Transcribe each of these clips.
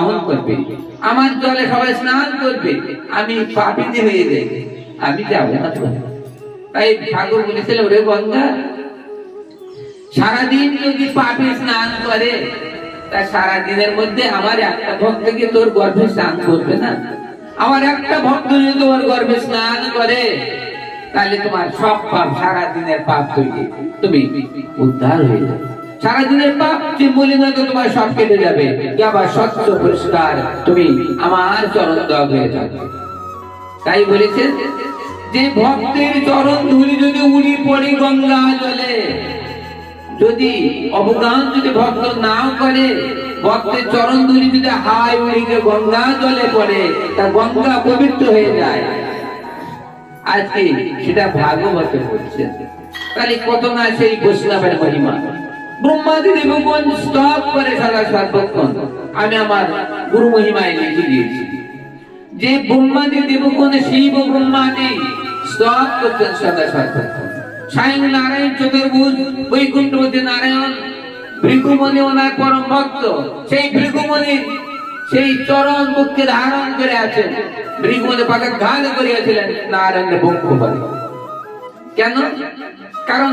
বাহন করবে। আমার জলে সবাই স্নান করবে। আমি পাপিতে হয়ে যাই। আমি যাব না। তাই ঠাকুর বলেছিল, ওরে গঙ্গা, সারাদিন যদি পাপে স্নান করে, তা সারা দিনের মধ্যে আমার একটা ভক্তকে তোর গর্ভে স্নান করবে না। আমার একটা ভক্ত যদি তোমার গর্ভে স্নান করে, তাহলে তোমার সব পাপ সারা দিনের পাপ তৈরি। তুমি উদ্ধার হয়ে যাবে। সারা দিনের পাপ মলিনতা তোমার সব কেটে যাবে। কি আবার স্বচ্ছ তুমি আমার চরণ হয়ে তাই বলেছেন যে ভক্তের চরণ ধুলি যদি উড়ি পড়ে গঙ্গা জলে, যদি যদি ভক্ত করে, ভক্তের চরণ ধুলি যদি হাই উড়িকে গঙ্গা জলে পড়ে, তা গঙ্গা পবিত্র হয়ে যায়। আজকে সেটা ভাগবতে বলছে। তাহলে কত না সেই বৈষ্ণবের মহিমা? ব্রহ্মাদি দেবগণ স্তব করে সারা সর্বক্ষণ। আমি আমার গুরু মহিমায় লিখে দিয়েছি। যে ব্রহ্মাদি দেবগণ শিব ব্রহ্মাদি স্তব করছেন সদা সর্বক্ষণ। নারায়ণ চতুর্ভুজ, বৈকুণ্ঠবতী নারায়ণ, ভৃগুমণি ওনার পরম ভক্ত, সেই ভৃগুমণি সেই চরণ মুখকে ধারণ করে আছেন। ভৃগুমণি পাতা ঘাল করিয়াছিলেন নারায়ণ বক্ষ কেন? কারণ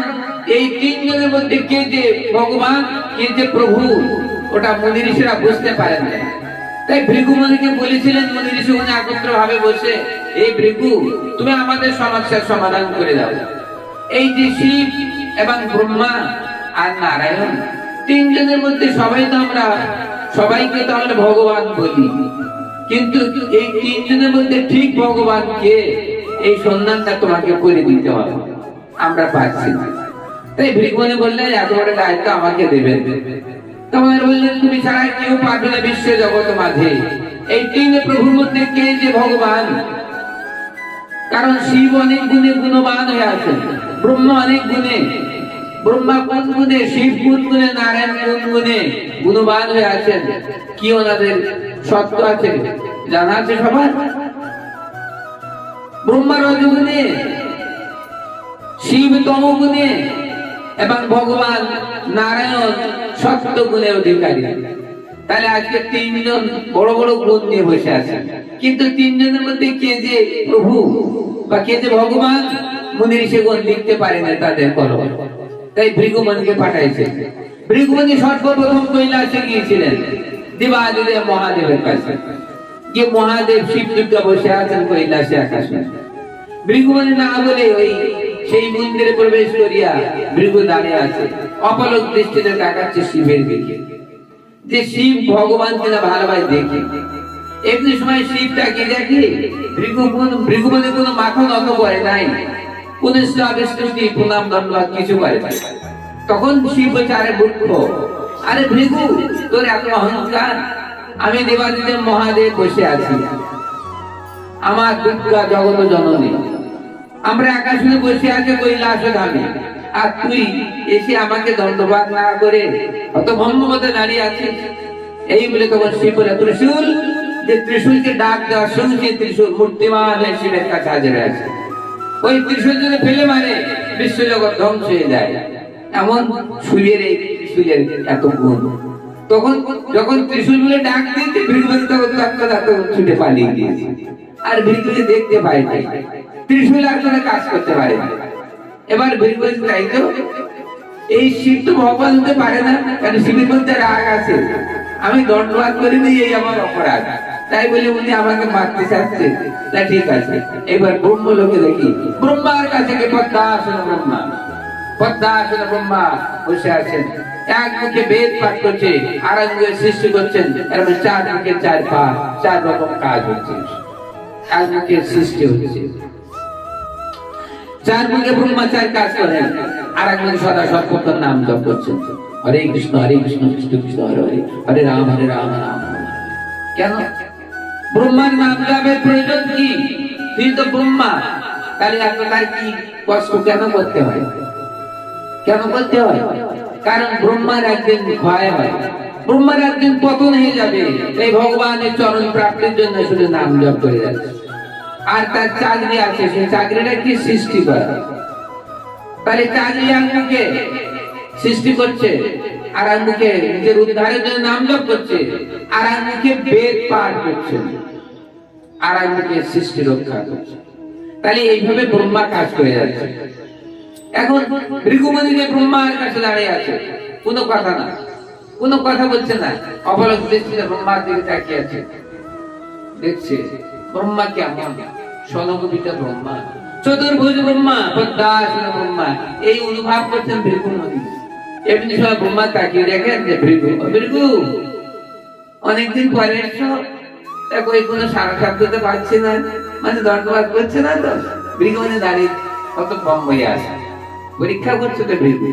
এই তিনজনের মধ্যে কে যে ভগবান, কে যে প্রভু, ওটা মুনি ঋষিরা বুঝতে পারেন না তাই ভৃগুমণিকে বলেছিলেন, মুনি ঋষি উনি একত্র ভাবে বসে এই ভৃগু, তুমি আমাদের সমস্যার সমাধান করে দাও। এই যে শিব এবং ব্রহ্মা আর নারায়ণ, তিনজনের মধ্যে সবাই তো আমরা, সবাইকে তো আমরা ভগবান বলি। কিন্তু এই তিনজনের মধ্যে ঠিক ভগবান কে? এই সন্ধানটা তোমাকে করে দিতে হবে। আমরা পাচ্ছি না। তাই ভৃগুমণি বললেন এত বড় দায়িত্ব আমাকে দেবেন তোমার বললেন, তুমি ছাড়া কেউ পারবে না বিশ্ব জগৎ মাঝে। এই তিন প্রভুর মধ্যে কে যে ভগবান? কারণ শিব অনেক গুণে গুণবান হয়ে আছেন ব্রহ্মা অনেক গুণে। ব্রহ্মা কোন গুণে? শিব কোন গুণে? নারায়ণ কোন গুণে গুণবান হয়ে আছেন? কি ওনাদের সত্য আছে? জানা আছে সবার? ব্রহ্মা রজগুণে শিব তমগুণে এবং ভগবান নারায়ণ সত্য গুণের অধিকারী। তাহলে আজকে তিনজন বড় বড় গুণ নিয়ে বসে আছে। কিন্তু তিনজনের মধ্যে কে যে প্রভু বা কে যে ভগবান, মুনির সেগুন লিখতে পারে না তাদের কলম। তাই ভৃগুমণিকে পাঠাইছে। ভৃগুমণি সর্বপ্রথম কৈলাসে গিয়েছিলেন দেবাদিদেব মহাদেবের কাছে। যে মহাদেব শিব দুর্গা বসে আছেন কৈলাসে আকাশে। ভৃগুমণি না বলে ওই সেই মন্দিরে প্রবেশ করিয়া ভৃগু দাঁড়িয়ে আছে। অপলক দৃষ্টিতে তাকাচ্ছে শিবের দিকে। যে শিব ভগবান কিনা ভালোভাবে দেখে। একটু সময় শিব তাকে দেখে? ভৃগু কোন- মাথা নত করে নাই। কোন স্তুতি প্রণাম কিছু করে নাই। তখন শিব মূর্খ, আরে ভৃগু তোর এত অহংকার। আমি দেবাদিদেব মহাদেব বসে আছি। আমার দুর্গা জগত জননী। আমরা আকাশে বসে আছে, কৈলাস ধামে আর তুই এসে আমাকে দণ্ডবাদ না করে অত ভম্মতে দাঁড়িয়ে আছিস? এই বলে তখন শিব বলে, ত্রিশূল, যে ত্রিশূলকে ডাক দেওয়া শুনছে ত্রিশূল মূর্তিমান শিবের কাছে হাজির আছে ওই ত্রিশূল যদি ফেলে মারে, বিশ্বজগৎ ধ্বংস হয়ে যায়। এমন সূর্যের এই ত্রিশূলের এত গুণ। তখন যখন ত্রিশূল বলে ডাক দিয়েছে ভৃগুপতি তখন ছুটে পালিয়ে গিয়েছে। আর ভৃগুপতি দেখতে পায় নাই। ত্রিশূল আর কোনো কাজ করতে পারে। এবার তাই তো, এই শিব তো ভগবান হতে পারে না শিবের মধ্যে রাগ আছে। আমি দণ্ডবাদ করে দিই, এই আমার অপরাধ। তাই বলে উনি আমাকে মারতে চাচ্ছে। তা ঠিক আছে, এবার ব্রহ্ম লোকে দেখি। ব্রহ্মার কাছে কে পদ্মাসন ব্রহ্মা। পদ্মাসন ব্রহ্মা বসে আছেন। এক মুখে বেদ পাঠ করছে আর মুখে সৃষ্টি করছেন। এরকম চার মুখে চার পা চার রকম কাজ হচ্ছে। এক মুখে সৃষ্টি হচ্ছে। চার মুখে ব্রহ্মাচার কাজ করেন আর এক মুখে সদা সর্বক্ষণ নাম জপ করছেন হরে কৃষ্ণ হরে কৃষ্ণ কৃষ্ণ কৃষ্ণ, হরে হরে। হরে রাম হরে রাম রাম রাম। কেন? ব্রহ্মার নাম জপের প্রয়োজন কি? তিনি তো ব্রহ্মা। তাহলে আপনার কি কষ্ট কেন করতে হয়? কেন করতে হয়? কারণ ব্রহ্মার একদিন ক্ষয় হয়। ব্রহ্মার একদিন পতন হয়ে যাবে। এই ভগবানের চরণ প্রাপ্তির জন্য শুধু নাম জপ করে যাচ্ছে। আর তার চাকরি আছে সেই চাকরিটা কি সৃষ্টি করা? তাহলে চাকরি একজনকে সৃষ্টি করছে, আর মুখে নিজের উদ্ধারের জন্য নাম জপ করছে, আর মুখে বেদ পাঠ করছে, আর মুখে সৃষ্টি রক্ষা করছে। তাহলে এইভাবে ব্রহ্মা কাজ করে যাচ্ছে। এখন ভৃগুমণি যে ব্রহ্মার কাছে দাঁড়িয়ে আছে, কোনো কথা না, কোনো কথা বলছে না অবলক দৃষ্টিতে ব্রহ্মার দিকে তাকিয়ে আছে। দেখছে, ব্রহ্মা কেমন সনগবিতা ব্রহ্মা। চতুর্ভুজ ব্রহ্মা, পদ্মাসন ব্রহ্মা। এই অনুভব করছেন ভৃগুমণি এমনি সময় ব্রহ্মা তাকিয়ে দেখেন যে ভৃগু ভৃগু অনেকদিন পরে এসছো, দেখো এই কোনো সারা শব্দতে পাচ্ছি না মানে দণ্ডবাদ করছে না তো? ভৃগুমণি দাঁড়িয়ে কত কম হয়ে আসে পরীক্ষা করছে তো ভৃগু।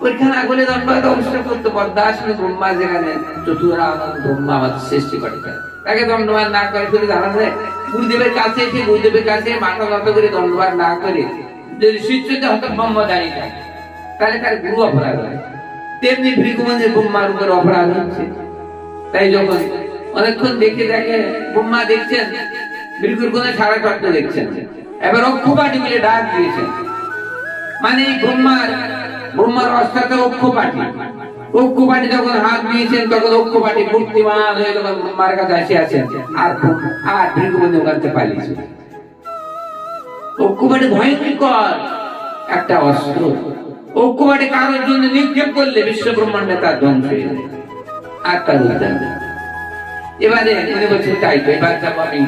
পরীক্ষা না করলে দণ্ডবাদ অবশ্যই করতে। পদ্মাসনে ব্রহ্মা যেখানে চতুরা আনন্দ ব্রহ্মা আমাদের সৃষ্টি করে। তাকে দণ্ডবাদ না করে শুধু দাঁড়া যায়, গুরুদেবের কাছে এসে গুরুদেবের কাছে মাথা নত করে দণ্ডবাদ না করে যদি শিষ্যতে হত ব্রহ্ম দাঁড়িয়ে থাকে তাহলে তার গুরু অপরাধ হয়। তেমনি ভৃগুমণের ব্রহ্মার উপর অপরাধ হচ্ছে। তাই যখন অনেকক্ষণ দেখে দেখে ব্রহ্মা দেখছেন, ভৃগুর কোন সারা শব্দ দেখছেন। এবার অক্ষপাটি মিলে ডাক দিয়েছেন। মানে ব্রহ্মার ব্রহ্মার অস্তাতে অক্ষপাটি অক্ষপাটি যখন হাত দিয়েছেন, তখন অক্ষপাটি মূর্তিমান হয়ে তখন ব্রহ্মার কাছে আসে আছেন, আর আর ওখান থেকে পালিয়েছে। অক্ষপাটি ভয়ঙ্কর একটা অস্ত্র। ঐক্যবাদী কারোর জন্য নিক্ষেপ করলে বিশ্ব ব্রহ্মাণ্ডে তার ধ্বংস আর তার উদ্ধার নেই। এবারে উনি বলছেন, তাই তো, এবার যাব আমি।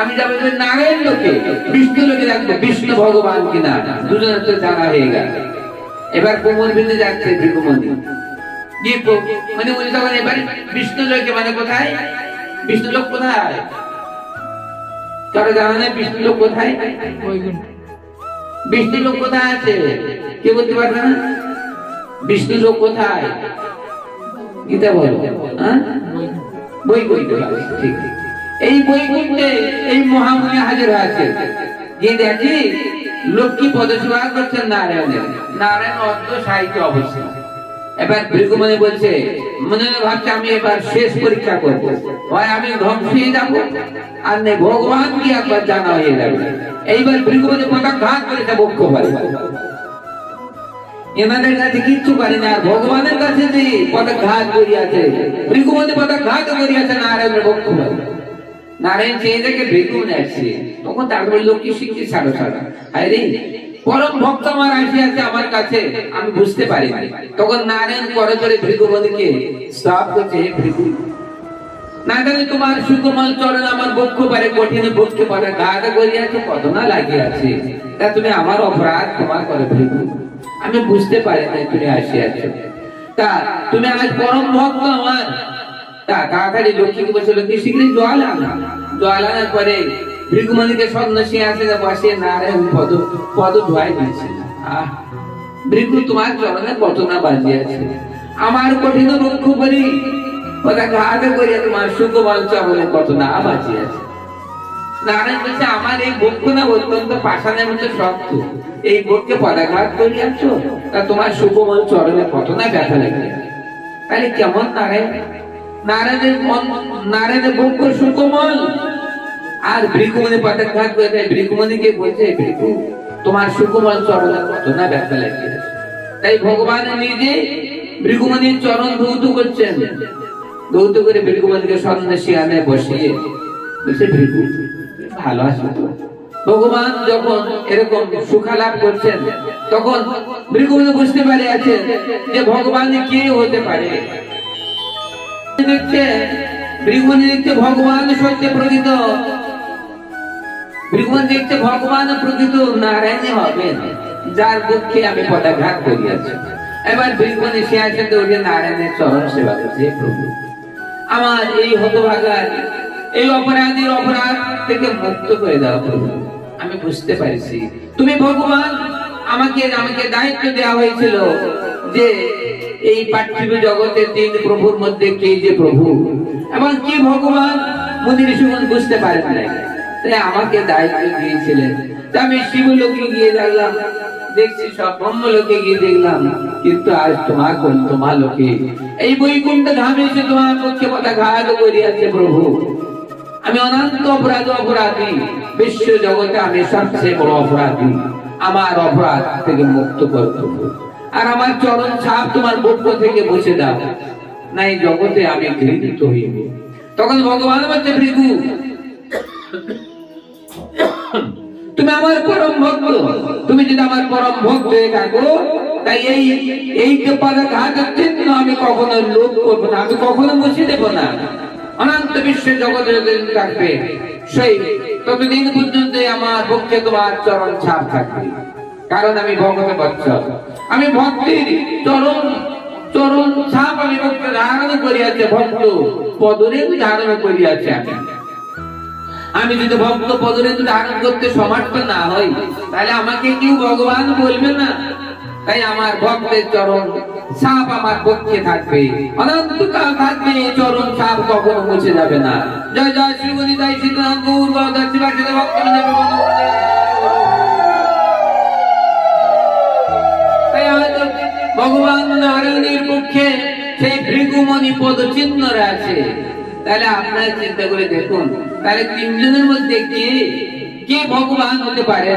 আমি যাব নারায়ণ লোকে বিষ্ণু লোকে রাখব বিষ্ণু ভগবান কিনা? দুজনের তো জানা হয়ে গেল। এবার কোমর বিন্দু যাচ্ছে ভৃগুমণি গিয়ে মানে বিষ্ণু মানে লোক কোথায়? গীতা বলো হ্যাঁ? বই বই এই বৈকুণ্ঠে এই মহামুনি হাজির আছে যে দেখি লক্ষ্মী পদসেবা করছেন নারায়ণের। নারায়ণ অর্ধ সাহিত্য অবস্থা এবার ভৃগুমণি বলছে, মনে ভাবছে আমি এবার শেষ পরীক্ষা করব। হয় আমি ধ্বংস হয়ে যাব, আর নেই ভগবান কি একবার জানা হয়ে যাবে। এইবার ভৃগুমণি পদাঘাত করেছে বক্ষ পারে এনাদের কাছে কিচ্ছু পারে না, আর ভগবানের কাছে যে পদাঘাত করিয়াছে ভৃগুমণি পদাঘাত করিয়াছে, নারায়ণের বক্ষ পারে নারায়ণ চেয়ে দেখে ভৃগুমণি আসছে তখন আরে পরম ভক্ত আমার আসিয়াছে আমার কাছে, আমি বুঝতে পারি তখন নারায়ণ করে করে করছে হে ভৃগু তোমার সুকুমল চরণ আমার বক্ষ পারে, কঠিন বক্ষ পারে ঘাত করিয়াছে কত না লাগিয়াছে। তা তুমি আমার অপরাধ তোমার করে ভৃগু। আমি বুঝতে পারি তুমি আসিয়াছ। তা তুমি আজ পরম ভক্ত আমার তাড়াতাড়ি লক্ষ্মীকে শীঘ্রই জল আনা। জল আনার পরে ভৃগুমণিকে সন্ন্যাসী বসে নারায়ণ পদ পদ ধোয়াই দিয়েছে। ভৃগু, তোমার চরণে কত আমার কঠিন দুঃখ করি করিয়া তোমার সুকুমাল চরণে কত না বাজিয়াছে। নারায়ণ বলছে, আমার এই বক্ষ না অত্যন্ত পাষাণের মতো শক্ত। এই বক্ষে পদাঘাত করিয়াছ, তা তোমার সুকুমল চরণে কত না ব্যথা লাগে? তাহলে কেমন নারায়ণ? নারায়ণের বক্ষ সুকোমল। আর পদাঘাত করে বলছে ভৃগু তোমার সুকুমল না ব্যথা তাই ভগবান নিজে ভৃগুমণির চরণ ধৌত করছেন। ধৌত করে ভৃগুমণিকে সন্ন্যাসী আনে বসিয়ে বলছে ভৃগু ভালো তো? ভগবান যখন এরকম সুখালাভ করছেন, তখন ভৃগুমণি বুঝতে পারে আছে যে ভগবান কে হতে পারে। দেখছে ভৃগুমণি দেখছে ভগবান সত্যে প্রকৃত। ভৃগুমণি দেখছে, ভগবান প্রকৃত যার আমি পদাঘাত করিয়াছি। এবার তো নারায়ণের চরণ সেবা করছে প্রভু। আমার এই হতভাগার, এই অপরাধীর অপরাধ থেকে মুক্ত করে দাও, প্রভু। আমি বুঝতে পারছি। তুমি ভগবান, আমাকে আমাকে দায়িত্ব দেওয়া হয়েছিল যে এই পার্থিব জগতের তিন প্রভুর মধ্যে কে যে প্রভু? এবং কি ভগবান? মুনি ঋষিগণ বুঝতে পারেন নাই। তাই আমাকে দায়িত্ব দিয়েছিলেন। আমি শিবলোকে গিয়ে দেখলাম। দেখছি সব ব্রহ্মলোকে গিয়ে দেখলাম। কিন্তু আজ তোমার কোন তোমার লোকে? এই বৈকুণ্ঠ ধামে এসে তোমার পক্ষে কথা ঘাত করিয়াছে প্রভু। আমি অনন্ত অপরাধ অপরাধী। বিশ্ব জগতে আমি সবচেয়ে বড় অপরাধী। আমার অপরাধ থেকে মুক্ত কর প্রভু। আর আমার চরণ ছাপ তোমার বক্ষ থেকে মুছে দাও। নাই জগতে আমি ঘৃণিত হইব। তখন ভগবান বলছে, ভৃগু, তুমি আমার পরম ভক্ত। তুমি যদি আমার পরম ভক্ত হয়ে থাকো, তাই এই এই পারে ঘাটের চিহ্ন আমি কখনো লোপ করব না, আমি কখনো মুছে দেব না। অনন্ত বিশ্বের জগতে যতদিন থাকবে, সেই ততদিন পর্যন্ত আমার পক্ষে তোমার চরণ ছাপ থাকবে। কারণ আমি ভগত বৎসল আমি ভক্তির চরণ চরণ ছাপ আমি ভক্ত ধারণ করিয়াছে, ভক্ত পদরে ধারণ করিয়াছে আমি। যদি ভক্ত পদরেন্দ্র ধারণ করতে সমর্থ না হই, তাহলে আমাকে কেউ ভগবান বলবে না। তাই আমার ভক্তের চরণ সাপ আমার পক্ষে থাকবে। অনন্তকাল থাকবে, এই চরণ সাপ কখনো মুছে যাবে না। জয় জয় শ্রী গুরি জয় সীতারাম গৌর শিবাশিত ভক্ত ভগবান নারায়ণের পক্ষে সেই ভৃগুমণি পদ চিহ্ন আছে তাহলে আপনারা চিন্তা করে দেখুন, তাহলে তিনজনের মধ্যে কে কে ভগবান হতে পারে?